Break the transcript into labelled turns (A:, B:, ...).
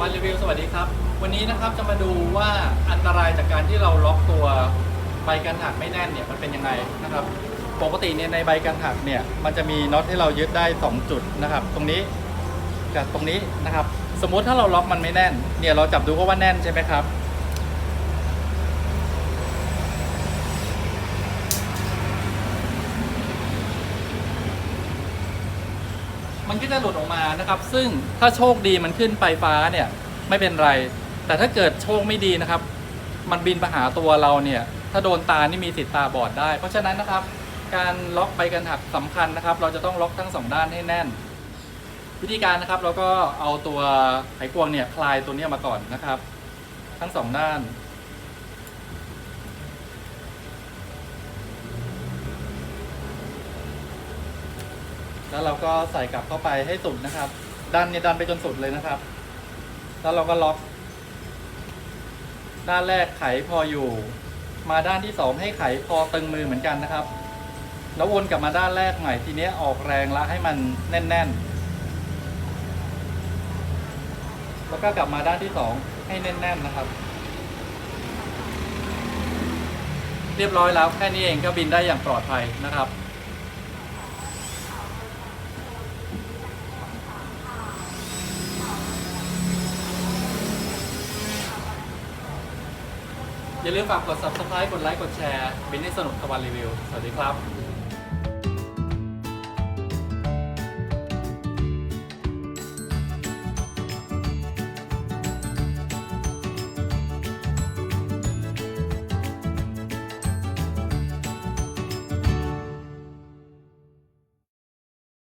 A: วันรีวิวสวัสดีครับ วันนี้นะครับจะมาดูว่าอันตรายจากการที่เราล็อกตัวใบกันหักไม่แน่นเนี่ยมันเป็นยังไงนะครับ ปกติเนี่ยในใบกันหักเนี่ยมันจะมีน็อตให้เรายึดได้ 2 จุดนะครับ ตรงนี้กับตรงนี้นะครับ สมมุติถ้าเราล็อกมันไม่แน่นเนี่ยเราจับดูก็ว่าแน่นใช่ไหมครับ มันก็จะหลุดออกมานะครับ ซึ่งถ้าโชคดีมันขึ้นไปฟ้าเนี่ยไม่เป็นไร แต่ถ้าเกิดโชคไม่ดีนะครับ มันบินมาหาตัวเราเนี่ย ถ้าโดนตานี่มีสิทธิ์ตาบอดได้ เพราะฉะนั้นนะครับ การล็อกใบกันหักสำคัญนะครับ เราจะต้องล็อกทั้งสองด้านให้แน่น วิธีการนะครับเราก็เอาตัวไขควงเนี่ยคลายตัวเนี้ยมาก่อนนะครับ ทั้งสองด้าน แล้วเราก็ใส่กลับเข้าไปให้สุดนะครับ ดันเนี่ยดันไปจนสุดเลยนะครับ แล้วเราก็ล็อก ด้านแรกไขพออยู่ มาด้านที่สองให้ไขพอตึงมือเหมือนกันนะครับ แล้ววนกลับมาด้านแรกใหม่ทีเนี้ยออกแรงละให้มันแน่น ๆ แล้วก็กลับมาด้านที่สองให้แน่น ๆ นะครับ เรียบร้อยแล้วแค่นี้เองก็บินได้อย่างปลอดภัยนะครับ อย่าลืมฝากกด subscribe กดไลค์กดแชร์บินให้สนุกตะวันรีวิว สวัสดีครับ